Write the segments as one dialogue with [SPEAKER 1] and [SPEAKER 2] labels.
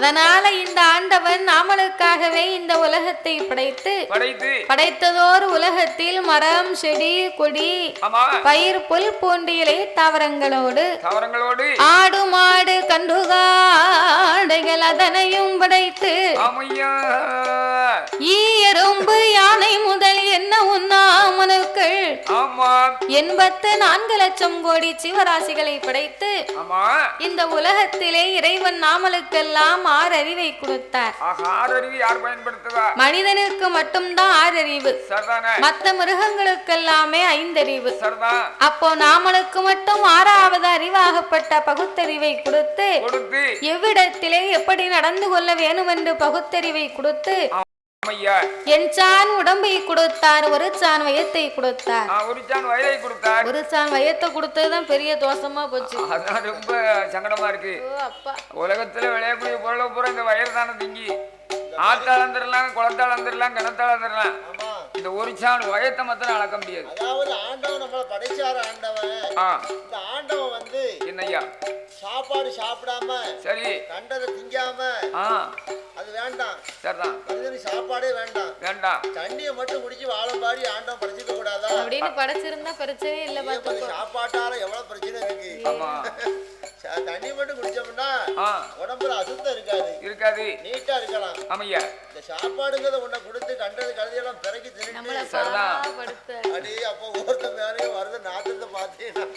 [SPEAKER 1] அதனால இந்த ஆண்டவன் நாமளுக்காகவே இந்த உலகத்தை படைத்து
[SPEAKER 2] படைத்து
[SPEAKER 1] படைத்ததோர் உலகத்தில் மரம் செடி கொடி பயிர் புல் பூண்டு இலை தாவரங்களோடு
[SPEAKER 2] தாவரங்களோடு
[SPEAKER 1] ஆடு மாடு கன்றுகாடைகள் அதனையும் படைத்து ஈ எறும்பு யானை முதல் என்ன உண்ணாமனுக்கள் எண்பத்து நான்கு லட்சம் கோடி ஜீவராசிகளை படைத்து இந்த உலகத்திலே இறைவன் நாமலுக்கெல்லாம் கொடுத்தார்.
[SPEAKER 2] ஆறறிவு யார் பயன்படுத்துவா
[SPEAKER 1] மனிதனுக்கு மட்டும்தான் ஆறறிவு.
[SPEAKER 2] சரிதானே.
[SPEAKER 1] மத்த மிருகங்களுக்கெல்லாமே ஐந்தறிவு.
[SPEAKER 2] சரிதான்
[SPEAKER 1] அப்போ நாமளுக்கு மட்டும் ஆறாவது அறிவாகப்பட்ட பகுத்தறிவை கொடுத்து
[SPEAKER 2] கொடுத்து.
[SPEAKER 1] எவ்விடத்திலே எப்படி நடந்து கொள்ள வேணும் என்று பகுத்தறிவை கொடுத்து
[SPEAKER 2] ஆமையா
[SPEAKER 1] என் சான் உடம்பை கொடுத்தார் ஒரு சான் வயத்தை கொடுத்தார்.
[SPEAKER 2] ஒரு சான் கொடுத்தார்.
[SPEAKER 1] ஒரு சான் வயத்தை கொடுத்ததுதான் பெரிய தோஷமா போச்சு.
[SPEAKER 2] அதான் ரொம்ப சங்கடமா இருக்கு. உலகத்துல விளையக்கூடிய பொருளை பூரா இந்த தானே திங்கி. ஆத்தாள் வந்துடலாம் குளத்தாள் வந்துடலாம் கிணத்தாள் வந்துடலாம் இந்த ஒரு சான் வயத்தை மாத்திரம் அளக்க முடியாது.
[SPEAKER 3] அதாவது ஆண்டவன் நம்மளை படைச்சாரு ஆண்டவன். இந்த ஆண்டவன் வந்து
[SPEAKER 2] என்னய்யா?
[SPEAKER 3] சாப்பாடு சாப்பிடாம
[SPEAKER 2] சரி.
[SPEAKER 3] கண்டதை திங்காம
[SPEAKER 2] ஆ.
[SPEAKER 3] அது வேண்டாம்.
[SPEAKER 2] சரிதான்.
[SPEAKER 3] மனிதனுக்கு சாப்பாடே வேண்டாம்.
[SPEAKER 2] வேண்டாம்.
[SPEAKER 3] தண்ணியை மட்டும் குடிச்சு வாழும் பாடி ஆண்டவன் படைச்சிக்க கூடாதா?
[SPEAKER 1] அப்படின்னு படைச்சிருந்தா பிரச்சனையே இல்ல பாத்துக்கோ
[SPEAKER 3] சாப்பாட்டால எவ்வளவு பிரச்சனை இருக்கு?
[SPEAKER 2] ஆமா.
[SPEAKER 3] தண்ணி மட்டும் குடிச்சோம்னா உடம்புல அசுத்தம் இருக்காது.
[SPEAKER 2] இருக்காது.
[SPEAKER 3] நீட்டா இருக்கலாம்.
[SPEAKER 2] ஆமையா
[SPEAKER 3] இந்த சாப்பாடுங்கிறத உன்னை கொடுத்து கண்டது தின்னுட்டு
[SPEAKER 2] சரிதான்.
[SPEAKER 1] படுத்த
[SPEAKER 3] அடி அப்போ வருது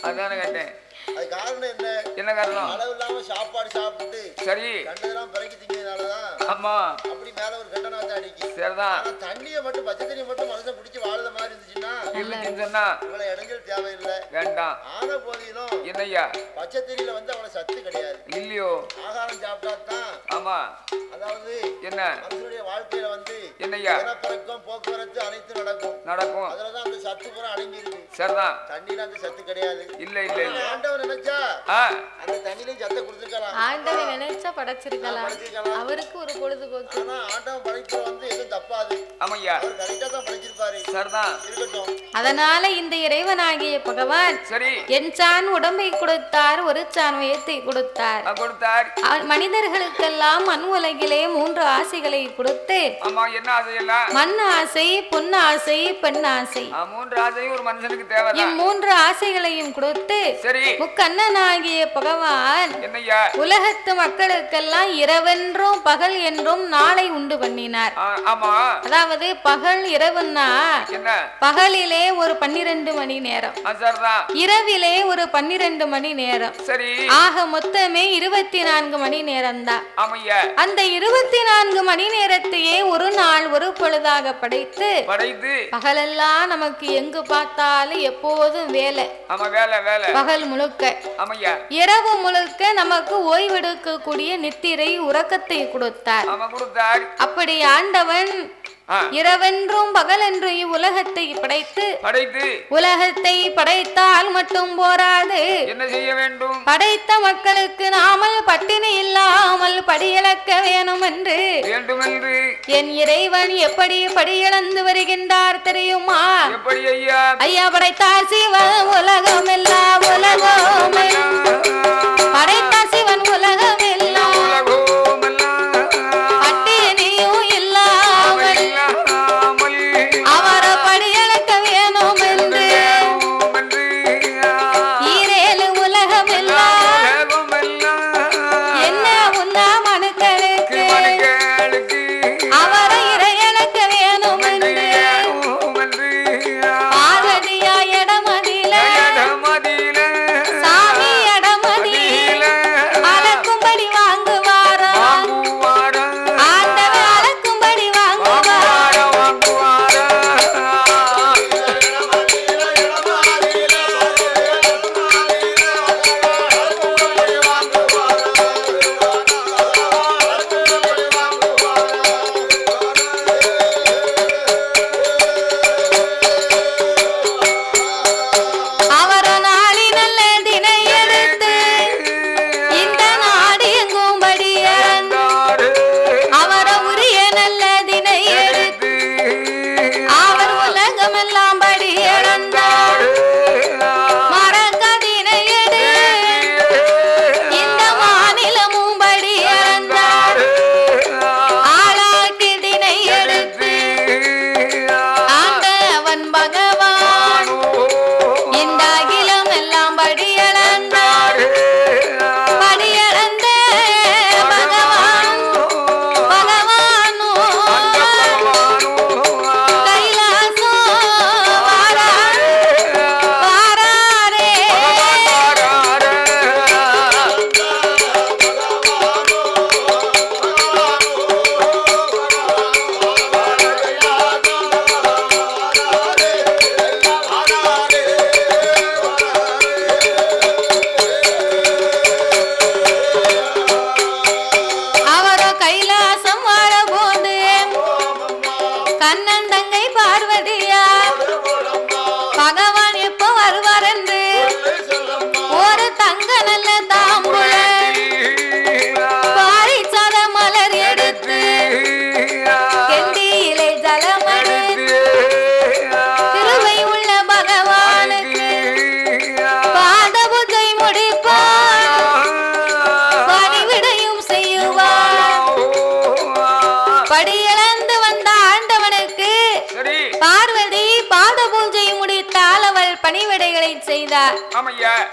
[SPEAKER 2] அதானே கேட்டேன்.
[SPEAKER 3] அது காரணம் என்ன?
[SPEAKER 2] என்ன காரணம்?
[SPEAKER 3] அளவு இல்லாம சாப்பாடு சாப்பிட்டு
[SPEAKER 2] சரி.
[SPEAKER 3] கண்டதெல்லாம் பிறக்கி திங்கிறதுனாலதான்
[SPEAKER 2] ஆமா.
[SPEAKER 3] அப்படி மேல ஒரு கெட்ட நாத்தம் அடிக்கும்
[SPEAKER 2] சரிதான்.
[SPEAKER 3] தண்ணியை மட்டும் பச்சை தண்ணியை மட்டும் மனுஷன் குடிச்சு வாழுத மாதிரி இருந்துச்சுன்னா
[SPEAKER 2] சொன்னா
[SPEAKER 3] இவ்வளவு இடைஞ்சல் தேவையில்லை.
[SPEAKER 2] வேண்டாம்.
[SPEAKER 3] ஆன போதிலும்
[SPEAKER 2] என்னய்யா?
[SPEAKER 3] பச்சை தண்ணியில வந்து அவ்வளவு சத்து கிடையாது.
[SPEAKER 2] இல்லையோ?
[SPEAKER 3] ஆகாரம் சாப்பிட்டா தான்
[SPEAKER 2] ஆமா.
[SPEAKER 3] அதாவது
[SPEAKER 2] என்ன?
[SPEAKER 3] மனுஷனுடைய வாழ்க்கையில வந்து
[SPEAKER 2] என்னய்யா?
[SPEAKER 3] இனப்பெருக்கம் போக்குவரத்து அனைத்து நடக்கும்.
[SPEAKER 2] நடக்கும்.
[SPEAKER 3] அதுலதான் அந்த சத்து பூரா அடங்கி இருக்கு
[SPEAKER 2] சரிதான்.
[SPEAKER 3] தண்ணியில அந்த சத்து கிடையாது.
[SPEAKER 2] இல்ல இல்ல இல்ல.
[SPEAKER 3] ஆண்டவன் நினைச்சா அந்த தண்ணியிலையும் சத்தை கொடுத்துருக்கலாம்
[SPEAKER 1] ஆண்டவன் நினைச்சா படைச்சிருக்கலாம்.
[SPEAKER 3] படைச்சிருக்கலாம்.
[SPEAKER 1] அவருக்கு ஒரு பொழுதுபோக்கு.
[SPEAKER 3] ஆனா ஆண்டவன் படைப்புல வந்து எதுவும் தப்பாது.
[SPEAKER 2] ஆமையா
[SPEAKER 3] அவர் கரெக்டா தான் படைச்சிருப்பாரு.
[SPEAKER 2] சரிதான்.
[SPEAKER 3] இருக்கட்டும்.
[SPEAKER 1] அதனால இந்த இறைவனாகிய பகவான்
[SPEAKER 2] சரி.
[SPEAKER 1] என் சான் உடம்பை கொடுத்தார் ஒரு சான் வயத்தை கொடுத்தார். மனிதர்களுக்கெல்லாம் மண் உலகிலே மூன்று ஆசைகளை கொடுத்து மண் ஆசை பொன் ஆசை பெண் ஆசை.
[SPEAKER 2] மூன்று
[SPEAKER 1] ஆசைகளையும் கொடுத்து முக்கண்ணனாகிய பகவான் உலகத்து மக்களுக்கெல்லாம் இரவென்றும் பகல் என்றும் நாளை உண்டு பண்ணினார். அதாவது பகல் இரவுன்னா பகலிலே ஒரு பன்னிரண்டு மணி நேரம். இரவிலே ஒரு பன்னிரண்டு மணி நேரம்.
[SPEAKER 2] சரி.
[SPEAKER 1] ஆக மொத்தமே இருபத்தி நான்கு மணி நேரம்தான்.
[SPEAKER 2] ஆமையா
[SPEAKER 1] அந்த இருபத்தி நான்கு மணி நேரத்தையே ஒரு நாள் ஒரு பொழுதாக படைத்து பகலெல்லாம் நமக்கு எங்கு பார்த்தாலும் எப்போதும் வேலை. பகல் முழுக்க. இரவு முழுக்க நமக்கு ஓய்வெடுக்கக்கூடிய நித்திரை உறக்கத்தை கொடுத்தார். அப்படி ஆண்டவன் இரவென்றும் பகலென்றும் இவ்வுலகத்தை படைத்து
[SPEAKER 2] படைத்து
[SPEAKER 1] உலகத்தை படைத்தால் மட்டும் போராது.
[SPEAKER 2] என்ன செய்ய வேண்டும்?
[SPEAKER 1] படைத்த மக்களுக்கு நாமல் பட்டினி இல்லாமல் படியிழக்க வேணும் என்று
[SPEAKER 2] வேண்டுமென்று.
[SPEAKER 1] என் இறைவன் எப்படி படியிழந்து வருகின்றார் தெரியுமா?
[SPEAKER 2] எப்படி ஐயா?
[SPEAKER 1] ஐயா படைத்தார் சிவன் உலகம் எல்லாம் உலகம் படைத்தார் சிவன் உலகம்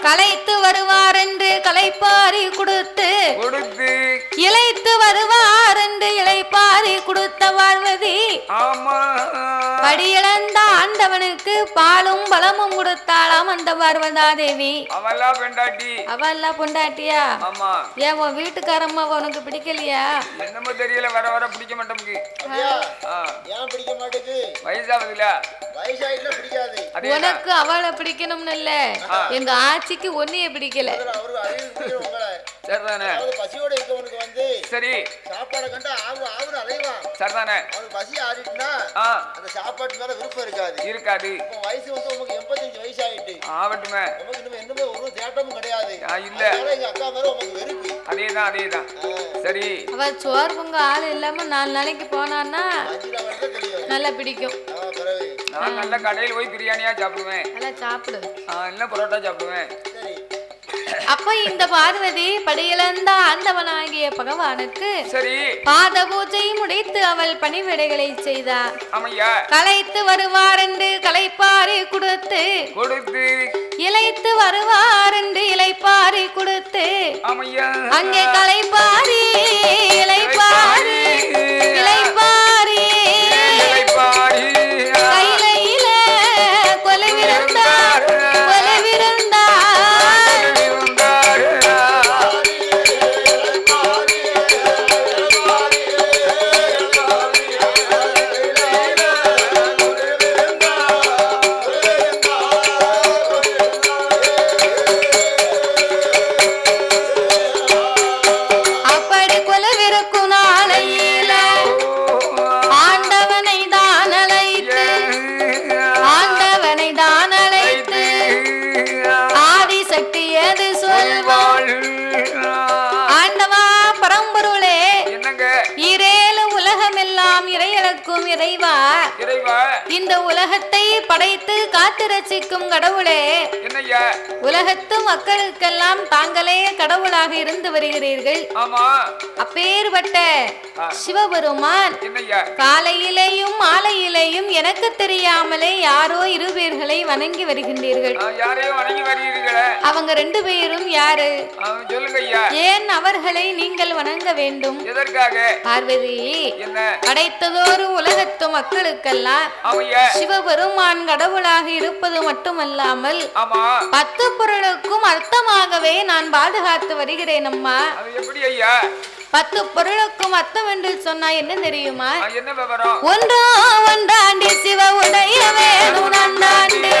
[SPEAKER 1] களைத்து வருவார் என்று களைப்பாரி கொடுத்து
[SPEAKER 2] கொடுத்து.
[SPEAKER 1] இளைத்து வருவார் என்று இளைப்பாரி கொடுத்த
[SPEAKER 2] ஆமா.
[SPEAKER 1] படியிழந்த ஆண்டவனுக்கு பாலும் பலமும் கொடுத்தாளாம் அந்த பார்வதா தேவி?
[SPEAKER 2] அவெல்லாம் பெண்டாட்டி.
[SPEAKER 1] அவெல்லாம் பொண்டாட்டியா?
[SPEAKER 2] ஆமா.
[SPEAKER 1] ஏன் உன் வீட்டுக்காரம்மா உனக்கு பிடிக்கலையா?
[SPEAKER 2] என்னமோ தெரியல வர வர பிடிக்க ஆ,
[SPEAKER 3] ஏன் பிடிக்க மாட்டேங்குது?
[SPEAKER 2] வயசாகுதுல?
[SPEAKER 3] வயசாயிட்டுல பிடிக்காது.
[SPEAKER 2] அதே
[SPEAKER 1] உனக்கு அவளை பிடிக்கணும்னு இல்ல. எங்க ஆட்சிக்கு ஒன்னைய பிடிக்கல.
[SPEAKER 2] சரிதானே.
[SPEAKER 3] பசியோட இருக்கவனுக்கு வந்து
[SPEAKER 2] சரி.
[SPEAKER 3] சாப்பாடை கண்டா ஆவு ஆவுன்னு அலைவான்
[SPEAKER 2] சரிதானே.
[SPEAKER 3] அவனுக்கு பசி ஆறிட்டுனா அந்த சாப்பாட்டு மேல விருப்பம் இருக்காது.
[SPEAKER 2] இருக்காது.
[SPEAKER 3] இப்போ வயசு வந்து எண்பத்தஞ்சு வயசு ஆயிட்டு
[SPEAKER 2] ஆகட்டுமே.
[SPEAKER 3] உமக்கு இன்னும் என்னமே ஒரு தேட்டமும் கிடையாது.
[SPEAKER 2] ஆ, இல்ல.
[SPEAKER 3] அதனால எங்க அக்கா மேல உமக்கு வெறுப்பு.
[SPEAKER 2] அதேதான் அதேதான்.
[SPEAKER 3] ஆ,
[SPEAKER 2] சரி.
[SPEAKER 1] அவ சோறு பொங்க ஆள் இல்லாம நாலு நாளைக்கு போனான்னா நல்லா பிடிக்கும்.
[SPEAKER 3] ஆ, பிறகு.
[SPEAKER 2] நான் நல்ல கடையில் போய் பிரியாணியா சாப்பிடுவேன்.
[SPEAKER 1] நல்லா சாப்பிடு.
[SPEAKER 2] இல்ல பரோட்டா சாப்பிடுவேன்.
[SPEAKER 3] சரி.
[SPEAKER 1] அப்ப இந்த பார்வதி படியிழந்த ஆண்டவனாகிய பகவானுக்கு
[SPEAKER 2] சரி.
[SPEAKER 1] பாத பூஜை முடித்து அவள் பணிவிடைகளை செய்தார் களைத்து வருவார் என்று களைப்பாரி கொடுத்து
[SPEAKER 2] கொடுத்து
[SPEAKER 1] இளைத்து வருவார் என்று இளைப்பாரி கொடுத்து அங்கே களைப்பாரி இறையளக்கும் இறைவா.
[SPEAKER 2] இறைவா.
[SPEAKER 1] இந்த உலகத்தை படைத்து காத்து ரசிக்கும் கடவுளே. உலகத்து மக்களுக்கெல்லாம் தாங்களே கடவுளாக இருந்து வருகிறீர்கள்.
[SPEAKER 2] ஆமா.
[SPEAKER 1] அப்பேற்பட்ட சிவபெருமான். காலையிலேயும் மாலையிலேயும் எனக்கு தெரியாமலே யாரோ இரு பேர்களை வணங்கி வருகின்றீர்கள் அவங்க ரெண்டு பேரும் யாரு? ஏன் அவர்களை நீங்கள் வணங்க வேண்டும்? பார்வதி
[SPEAKER 2] என்ன?
[SPEAKER 1] படைத்ததோரு உலகத்து மக்களுக்கெல்லாம் சிவபெருமான் கடவுளாக இருப்பது மட்டுமல்லாமல் பத்து பொருளுக்கும் அர்த்தமாகவே நான் பாதுகாத்து வருகிறேன் அம்மா. பத்து பொருளுக்கும் அர்த்தம் என்று சொன்னா என்ன தெரியுமா? ஒன்றோ ஒன்றாண்டி சிவ உடைய வேணும் நன்னாண்டு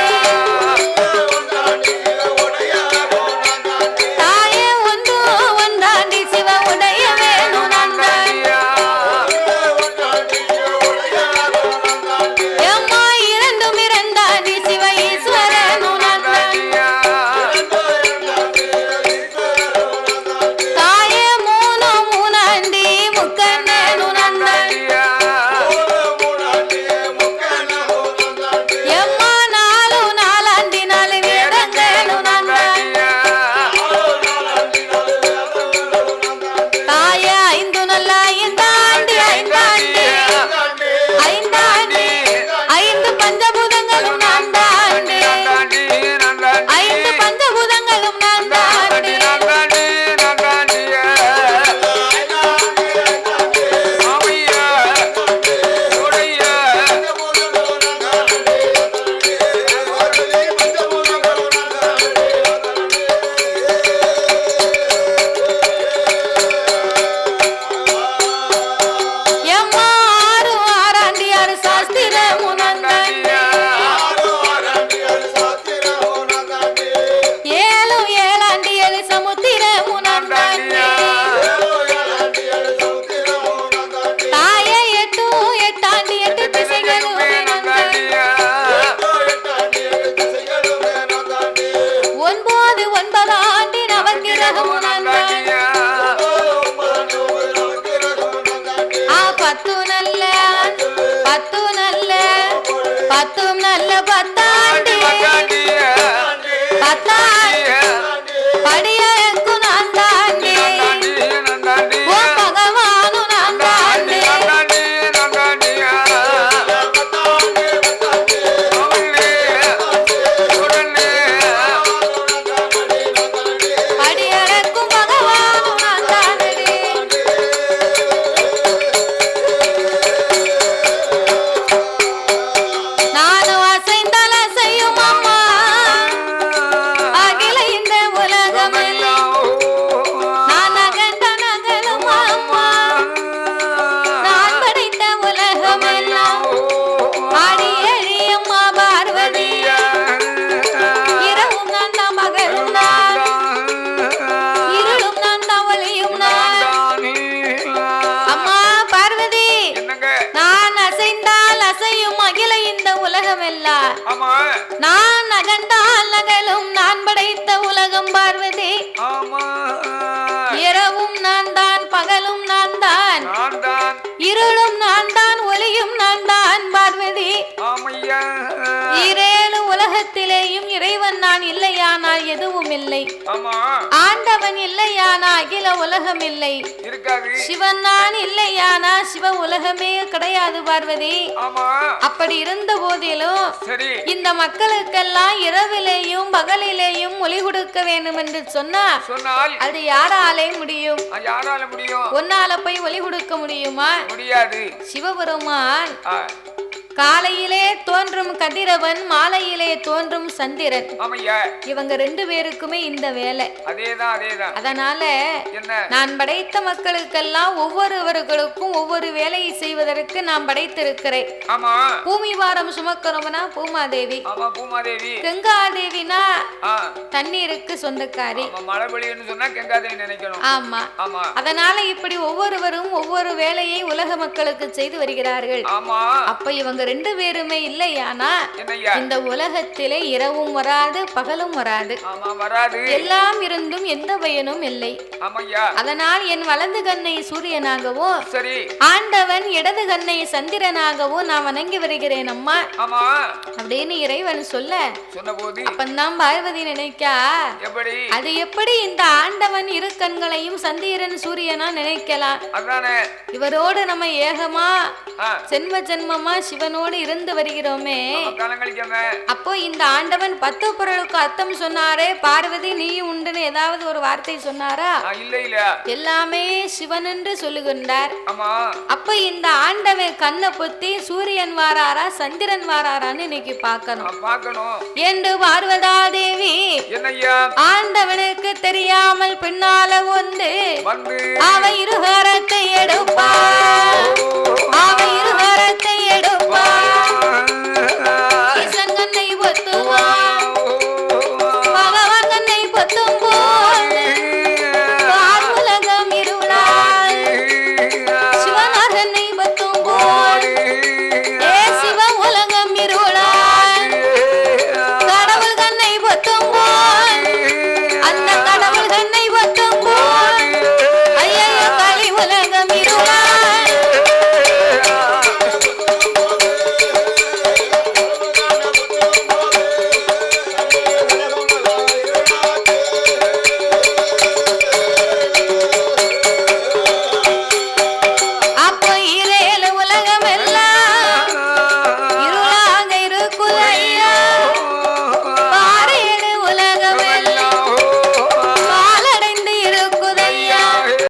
[SPEAKER 2] ஆமா.
[SPEAKER 1] நான் அகண்டால் நகலும் நான் படைத்த உலகம் பார்வதி. இரவும் நான் தான் பகலும் நான் தான். இருளும் நான் தான் ஒளியும் நான் தான் பார்வதி. உலகத்திலேயும் இறைவன் நான் இல்லையானால் எதுவும் இல்லை. ஆண்டவன் இல்லையானா அகில உலகம் இல்லை. சிவன் நான் இல்லையானா சிவ உலகமே கிடையாது பார்வதி. அப்படி இருந்த போதிலும் இந்த மக்களுக்கெல்லாம் இரவிலேயும் பகலிலேயும் ஒளி கொடுக்க வேண்டும் என்று சொன்னா
[SPEAKER 2] சொன்னால்
[SPEAKER 1] அது யாராலே முடியும்? உன்னால போய் ஒளி கொடுக்க முடியுமா?
[SPEAKER 2] முடியாது.
[SPEAKER 1] சிவபெருமான் காலையிலே தோன்றும் கதிரவன் மாலையிலே தோன்றும் சந்திரன். இவங்க ரெண்டு பேருக்குமே இந்த வேலை.
[SPEAKER 2] அதேதான் அதேதான்.
[SPEAKER 1] அதனால நான் படைத்த மக்களுக்கெல்லாம் ஒவ்வொருவர்களுக்கும் ஒவ்வொரு வேலையை செய்வதற்கு நான் படைத்திருக்கிறேன். பூமி வாரம் சுமக்கிறவனா பூமாதேவி. கங்காதேவினா தண்ணீருக்கு சொந்தக்காரி.
[SPEAKER 2] ஆமா
[SPEAKER 1] அதனால இப்படி ஒவ்வொருவரும் ஒவ்வொரு வேலையை உலக மக்களுக்கு செய்து வருகிறார்கள். அப்ப இவங்க ரெண்டு பேருமே இல்லையானா இந்த உலகத்திலே இரவும் வராது பகலும் வராது. எல்லாம் இருந்தும் எந்த பயனும் இல்லை. அதனால் என் வலது கண்ணை சூரியனாகவும்
[SPEAKER 2] சரி.
[SPEAKER 1] ஆண்டவன் இடது கண்ணை சந்திரனாகவும் நான் வணங்கி வருகிறேன் அம்மா. அப்படின்னு இறைவன் சொல்ல அப்பந்தான் பார்வதி நினைக்கா
[SPEAKER 2] எப்படி?
[SPEAKER 1] அது எப்படி இந்த ஆண்டவன் இரு கண்களையும் சந்திரன் சூரியனா நினைக்கலாம்? இவரோடு நம்ம ஏகமா
[SPEAKER 2] ஆ.
[SPEAKER 1] ஜென்ம ஜென்மமா சிவனோடு இருந்து வருகிறோமே. அப்போ இந்த ஆண்டவன் பத்து பொருளுக்கு அர்த்தம் சொன்னாரே பார்வதி நீயும் உண்டுன்னு ஏதாவது ஒரு வார்த்தை சொன்னாரா?
[SPEAKER 2] இல்ல இல்ல
[SPEAKER 1] எல்லாமே சிவன் என்று சொல்லுகின்றார்.
[SPEAKER 2] ஆமா.
[SPEAKER 1] அப்ப இந்த ஆண்டவன் கண்ணை பொத்தி சூரியன் வாராரா சந்திரன் வாராரான்னு இன்னைக்கு பார்க்கணும்.
[SPEAKER 2] நான் பார்க்கணும்.
[SPEAKER 1] என்று பார்வதா தேவி ஆண்டவனுக்கு தெரியாமல் பின்னால வந்து
[SPEAKER 2] வந்து
[SPEAKER 1] அவ இருகரத்தை எடுப்பார்
[SPEAKER 2] ஓ